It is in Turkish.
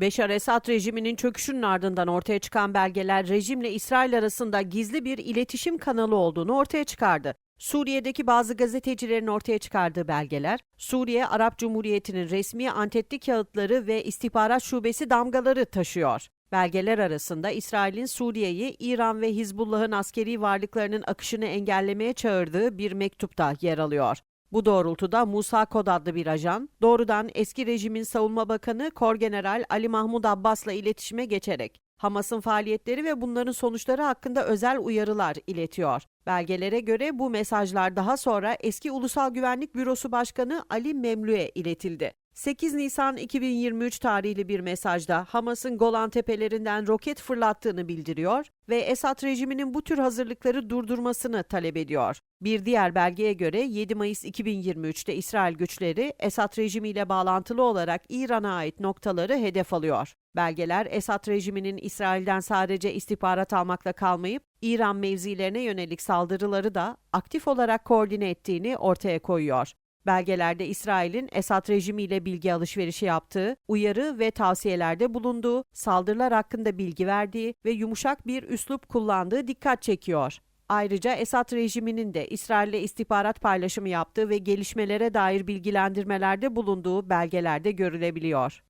Beşar Esad rejiminin çöküşünün ardından ortaya çıkan belgeler rejimle İsrail arasında gizli bir iletişim kanalı olduğunu ortaya çıkardı. Suriye'deki bazı gazetecilerin ortaya çıkardığı belgeler, Suriye Arap Cumhuriyeti'nin resmi antetli kağıtları ve istihbarat şubesi damgaları taşıyor. Belgeler arasında İsrail'in Suriye'yi İran ve Hizbullah'ın askeri varlıklarının akışını engellemeye çağırdığı bir mektupta yer alıyor. Bu doğrultuda Musa Kod adlı bir ajan, doğrudan eski rejimin savunma bakanı Korgeneral Ali Mahmud Abbas'la iletişime geçerek Hamas'ın faaliyetleri ve bunların sonuçları hakkında özel uyarılar iletiyor. Belgelere göre bu mesajlar daha sonra eski Ulusal Güvenlik Bürosu Başkanı Ali Memlü'ye iletildi. 8 Nisan 2023 tarihli bir mesajda Hamas'ın Golan Tepelerinden roket fırlattığını bildiriyor ve Esad rejiminin bu tür hazırlıkları durdurmasını talep ediyor. Bir diğer belgeye göre 7 Mayıs 2023'te İsrail güçleri Esad rejimiyle bağlantılı olarak İran'a ait noktaları hedef alıyor. Belgeler Esad rejiminin İsrail'den sadece istihbarat almakla kalmayıp İran mevzilerine yönelik saldırıları da aktif olarak koordine ettiğini ortaya koyuyor. Belgelerde İsrail'in Esad rejimiyle bilgi alışverişi yaptığı, uyarı ve tavsiyelerde bulunduğu, saldırılar hakkında bilgi verdiği ve yumuşak bir üslup kullandığı dikkat çekiyor. Ayrıca Esad rejiminin de İsrail'le istihbarat paylaşımı yaptığı ve gelişmelere dair bilgilendirmelerde bulunduğu belgelerde görülebiliyor.